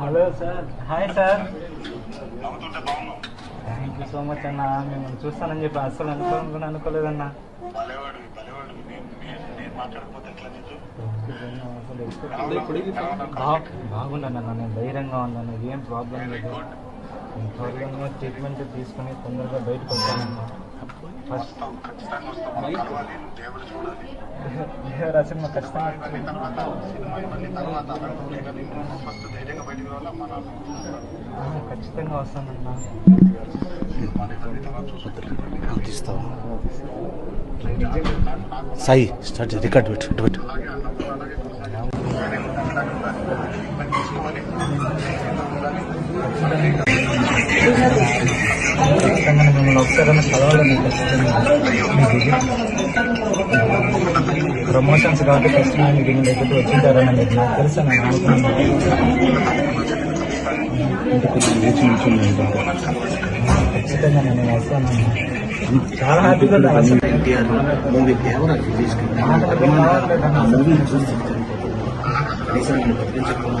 Hello sir. Hi sir. Thank you so much అన్న. మేము చూస్తానని చెప్పి అస్సలు అనుకోనుకుని అనుకోలేదన్నా. భలేవాడు నేను అసలు నేను ధైర్యంగా ఉన్నాను. ఏం ప్రాబ్లం లేదు. త్వరగా ట్రీట్మెంట్ తీసుకుని తొందరగా బయటకు వస్తానన్నా. ఫస్ట్ ఖచ్చితంగా ఖచ్చితంగా వస్తానన్నా సాయి స్టార్ట్ రికార్డ్ పెట్టు ఇటు పెట్టు. ఒకసారి అన్నప్పుడు ప్రమోషన్స్ కాబట్టి ఖచ్చితంగా మీకు మీ దగ్గరికి వచ్చింటారని మీకు నాకు తెలుసు నేను అనుకున్నాను. ఖచ్చితంగా నేను వస్తాను చాలా హ్యాపీగా ఉన్నా అసలు మూవీ ఎవరు రిలీజ్ ఆ మూవీ చూసి కనీసం నేను బతికించకపోయినా